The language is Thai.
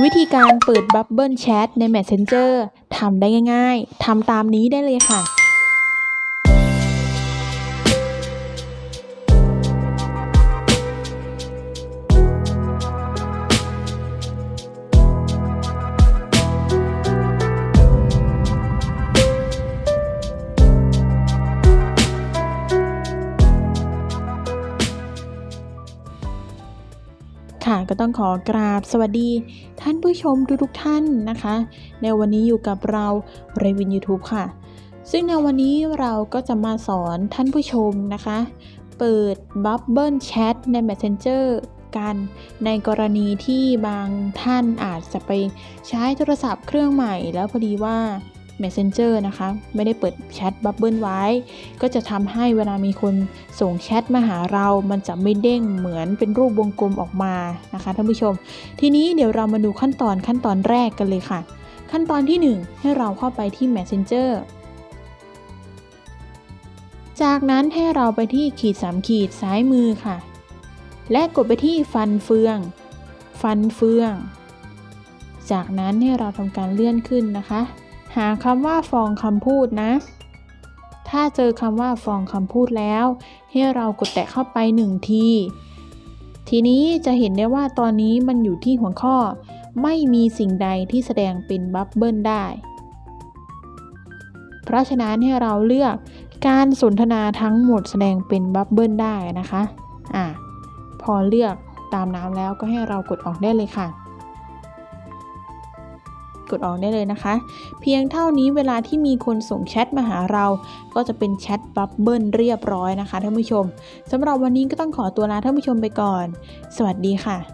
วิธีการเปิดบับเบิลแชทใน Messenger ทำได้ง่ายๆ ทำตามนี้ได้เลยค่ะ ค่ะก็ต้องขอกราบสวัสดีท่านผู้ชมทุกๆท่านนะคะ ในวันนี้อยู่กับเราเรวิน YouTube ค่ะ ซึ่งในวันนี้เราก็จะมาสอนท่านผู้ชมนะคะ เปิด Bubble Chat ใน Messenger กันในกรณีที่บางท่านอาจจะไปใช้โทรศัพท์เครื่องใหม่แล้วพอดีว่า Messenger นะคะ ไม่ได้เปิดแชท Bubble ไว้ ก็จะทำให้เวลามีคนส่งแชทมาหาเรา มันจะไม่เด้งเหมือนเป็นรูปวงกลมออกมานะคะท่านผู้ชม ทีนี้เดี๋ยวเรามาดูขั้นตอนขั้นตอนแรกกันเลยค่ะ ขั้นตอนที่ 1 ให้เราเข้าไปที่ Messenger จากนั้นให้เราไปที่ขีด3ขีดซ้ายมือค่ะ และกดไปที่ฟันเฟือง ฟันเฟือง จากนั้นให้เราทำการเลื่อนขึ้นนะคะ หาคำว่าฟองคำพูดนะ ถ้าเจอคำว่าฟองคำพูดแล้ว ให้เรากดแตะเข้าไปหนึ่งที ทีนี้จะเห็นได้ว่าตอนนี้มันอยู่ที่หัวข้อ ไม่มีสิ่งใดที่แสดงเป็นบับเบิลได้ เพราะฉะนั้นให้เราเลือกการสนทนาทั้งหมดแสดงเป็นบับเบิลได้นะคะ อะ พอเลือกตามน้ำแล้วก็ให้เรากดออกได้เลยค่ะ กดออกได้เลยนะคะ เพียงเท่านี้เวลาที่มีคนส่งแชทมาหาเรา ก็จะเป็นแชทบับเบิลเรียบร้อยนะคะท่านผู้ชมสำหรับวันนี้ก็ต้องขอตัวลาท่านผู้ชมไปก่อน สวัสดีค่ะ